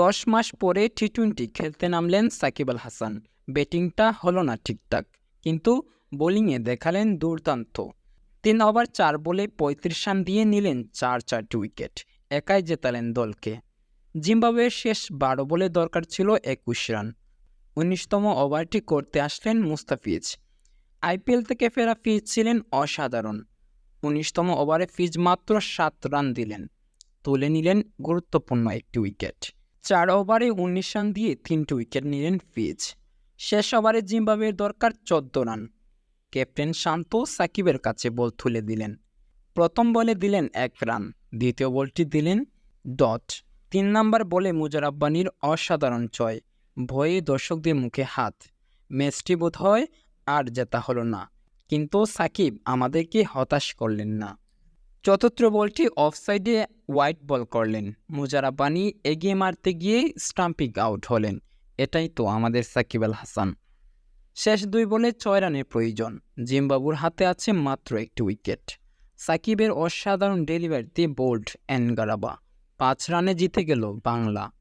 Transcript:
দশ মাস পরে T twenty খেলতে নামলেন সাকিব আল হাসান। ব্যাটিংটা হলো না ঠিকঠাক, কিন্তু বোলিংয়ে দেখালেন দুর্দান্ত। তিন ওভার চার বলে পঁয়ত্রিশ রান দিয়ে নিলেন চার চারটি উইকেট, একাই জেতালেন দলকে। জিম্বাবুয়ের শেষ বারো বলে দরকার ছিল একুশ রান। উনিশতম ওভারটি করতে আসলেন মুস্তাফিজ। আইপিএল থেকে ফেরা ফিজ ছিলেন অসাধারণ। উনিশতম ওভারে ফিজ মাত্র সাত রান দিলেন। তুলে নিলেন গুরুত্বপূর্ণ একটি উইকেট। চার ওভারে উনিশ রান দিয়ে তিনটি উইকেট নিলেন ফিজ। শেষ ওভারে জিম্বাবুয়ের দরকার চোদ্দ রান। ক্যাপ্টেন শান্ত সাকিবের কাছে বল তুলে দিলেন। প্রথম বলে দিলেন এক রান, দ্বিতীয় বলটি দিলেন ডট। তিন নম্বর বলে মুজারাব্বানির অসাধারণ জয় ভয়ে দর্শকদের মুখে হাত। ম্যাচটি বোধ হয় আর জেতা হলো না, কিন্তু সাকিব আমাদেরকে হতাশ করলেন না। চতুর্থ বলটি অফসাইডে হোয়াইট বল করলেন। মুজারাবানি এগিয়ে মারতে গিয়ে স্টাম্পিং আউট হলেন। এটাই তো আমাদের সাকিব আল হাসান। শেষ দুই বলে ছয় রানের প্রয়োজন। জিম্বাবুর হাতে আছে মাত্র একটি উইকেট। সাকিবের অসাধারণ ডেলিভারিতে বোল্ড অ্যান্ড গারাবা পাঁচ রানে জিতে গেল বাংলা।